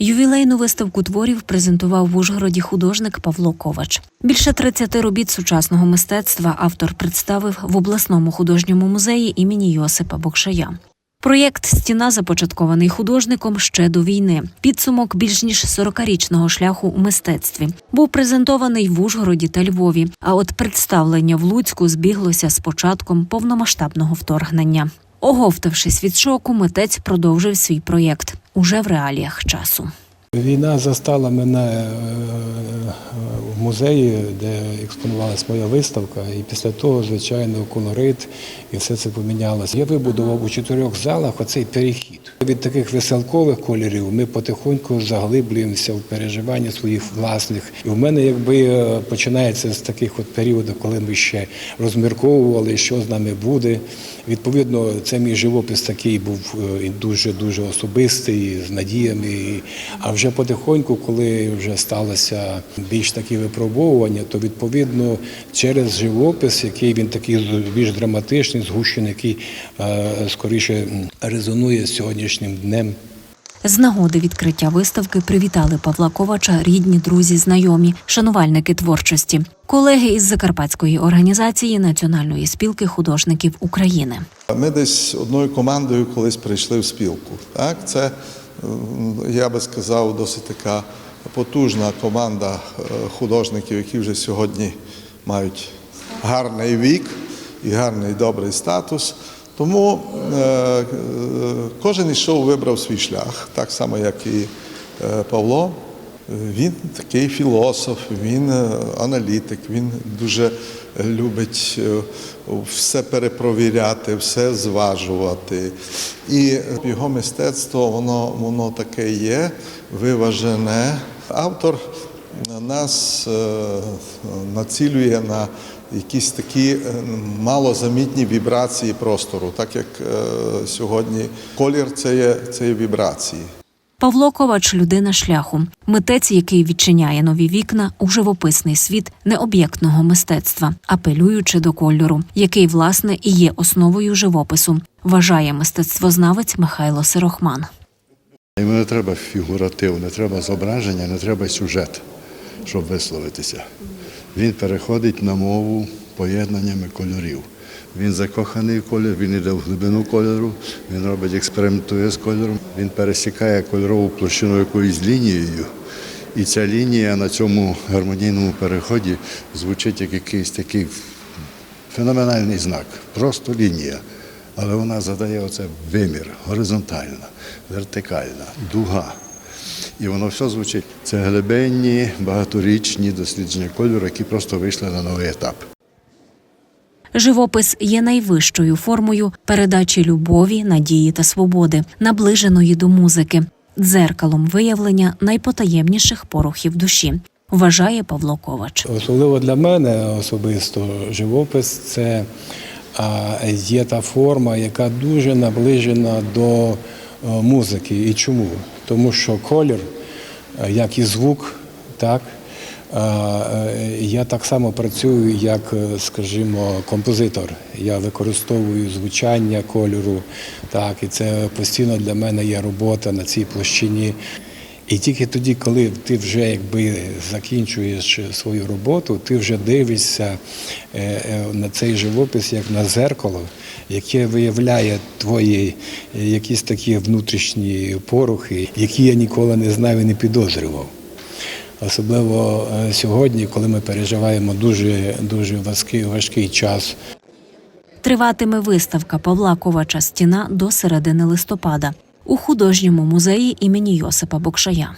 Ювілейну виставку творів презентував в Ужгороді художник Павло Ковач. Більше 30 робіт сучасного мистецтва автор представив в обласному художньому музеї імені Йосипа Бокшая. Проєкт Стіна започаткований художником ще до війни. Підсумок більш ніж 40-річного шляху у мистецтві був презентований в Ужгороді та Львові. А от представлення в Луцьку збіглося з початком повномасштабного вторгнення. Оговтавшись від шоку, митець продовжив свій проєкт уже в реаліях часу. Війна застала мене е, музеї, де експонувалася моя виставка, і після того, звичайно, колорит і все це помінялося. Я вибудував у чотирьох залах оцей перехід. Від таких веселкових кольорів ми потихоньку заглиблюємося в переживання своїх власних. І в мене якби е, починається з таких от періодів, коли ми ще розмірковували, що з нами буде. Відповідно, це мій живопис такий був е, дуже дуже особистий, з надіями. А вже потихоньку, коли вже сталося більш такі випробовування, то відповідно через живопис, який він такий більш драматичний, згущений, який е, скоріше резонує з сьогоднішнім днем. З нагоди відкриття виставки привітали Павла Ковача рідні, друзі, знайомі, шанувальники творчості, колеги із Закарпатської організації Національної спілки художників України. Ми десь одною командою колись прийшли в спілку. Так? Це, я би сказав, досить така потужна команда е, художників, які вже сьогодні мають гарний вік і гарний добрий статус. Тому е, кожен ішов вибрав свій шлях, так само, як і е, Павло. Він такий філософ, він аналітик, він дуже любить все перепровіряти, все зважувати. І його мистецтво, воно, воно таке є, виважене. Автор нас е, націлює на якісь такі е, малозамітні вібрації простору, так як е, сьогодні колір це є, це є вібрації. Павло Ковач людина шляху, митець, який відчиняє нові вікна у живописний світ необ'єктного мистецтва, апелюючи до кольору, який власне і є основою живопису, вважає мистецтвознавець Михайло Сирохман. Йому не треба фігуратив, не треба зображення, не треба сюжет, щоб висловитися. Він переходить на мову поєднаннями кольорів. Він закоханий в колір, він йде в глибину кольору, він робить, експериментує з кольором, він пересікає кольорову площину якоюсь лінією. І ця лінія на цьому гармонійному переході звучить як якийсь такий феноменальний знак, просто лінія. Але вона задає оце вимір, горизонтальна, вертикальна, дуга. І воно все звучить. Це глибинні, багаторічні дослідження кольору, які просто вийшли на новий етап. Живопис є найвищою формою передачі любові, надії та свободи, наближеної до музики, дзеркалом виявлення найпотаємніших порухів душі, вважає Павло Ковач. Особливо для мене особисто живопис це а, є та форма, яка дуже наближена до е, музики. І чому? Тому що колір, е, як і звук, так. е, Я так само працюю, як, скажімо, композитор. Я використовую звучання кольору, так, і це постійно для мене є робота на цій площині. І тільки тоді, коли ти вже якби закінчуєш свою роботу, ти вже дивишся е, е, на цей живопис як на зеркало, яке виявляє твої е, якісь такі внутрішні порухи, які я ніколи не знав і не підозрював. Особливо сьогодні, коли ми переживаємо дуже дуже важкий, важкий час. Триватиме виставка Павла Ковача Стіна до середини листопада у художньому музеї імені Йосипа Бокшая.